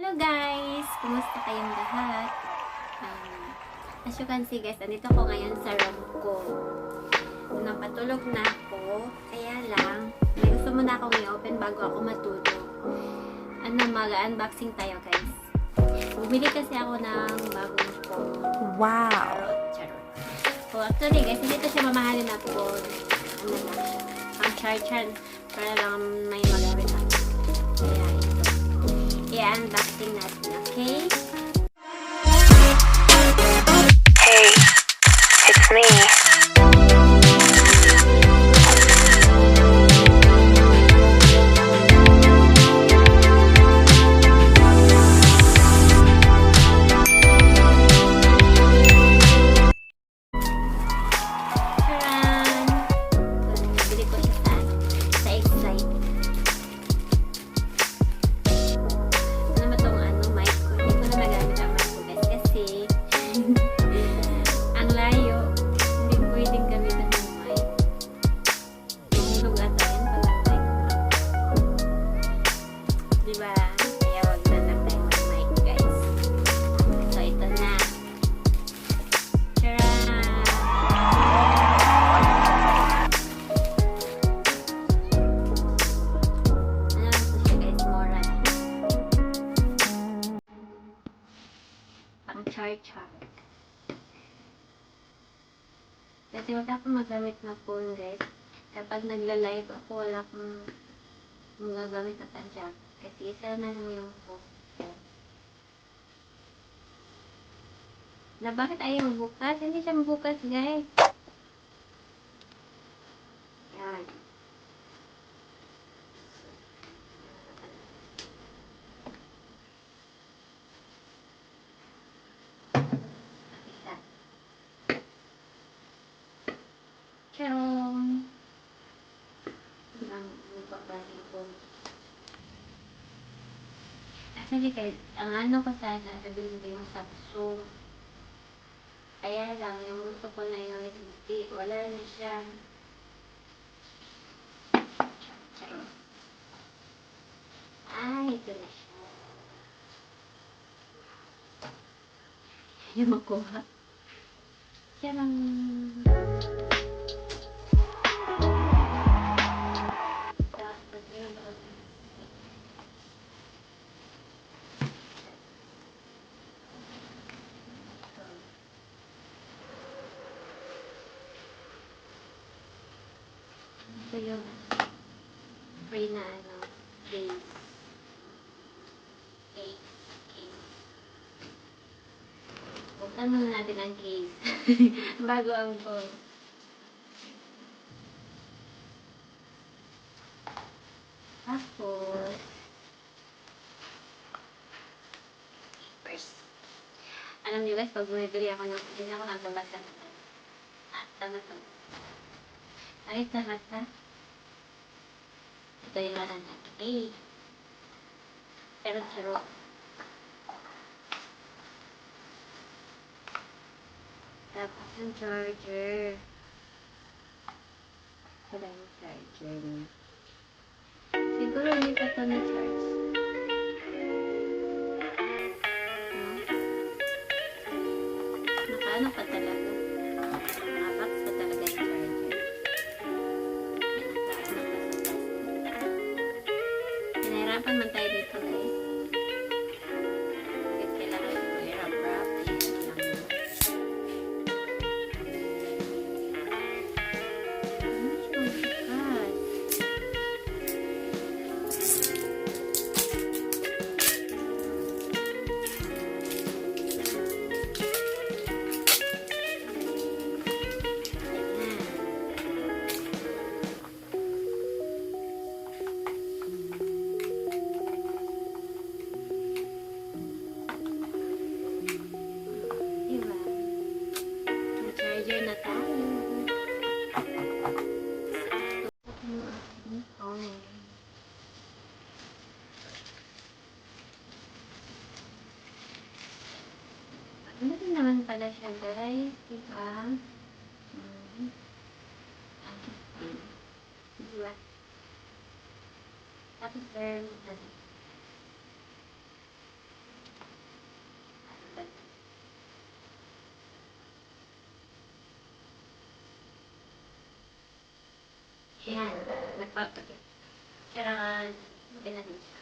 Hello guys! Kumusta kayong lahat? Um, as you can see guys, andito ko ngayon sa room ko. Napatulog na ako. Kaya lang, may gusto muna akong i-open bago ako matulog. Ano, mag-unboxing tayo guys. Bumili kasi ako ng bagong phone. Wow. Charot, charot. So actually guys, hindi ito siya mamahalin na phone. Ano lang siya. Pang charge para lang may magamit asignatura. Kasi wala akong magamit na phone guys. Kapag nagla-live ako, wala akong magagamit na tansya. Kasi isa na lang yung phone ko. Na bakit ayaw bukas? Hindi siya bukas guys. Yan. Isa. Charong. Ang magpapalito ko. Actually, kahit ang ano ko sana, sabihin ko yung Samsung. Kaya lang, yung gusto ko na yung hindi, wala na siya. Ah, ito na siya. Yung makuha. Charong. Tapos, yung free na ano, case. Case. Case. Buksan muna natin ang case. Bago ang phone. Tapos, first, alam niyo guys, pag bumibili ako ng, hindi ako nagbabasa. Ah, tama to. Ay, tama ta. Ano na. Eh. Pero sarap. Tapos yung charger. Wala yung charger niya. Siguro hindi pa ito na-charge. Dumating naman pala siya, guys. Diba? Hmm. Ang kisting. Diba? Tapos, very natin. Ayan, nagpapagod. Kailangan, natin natin.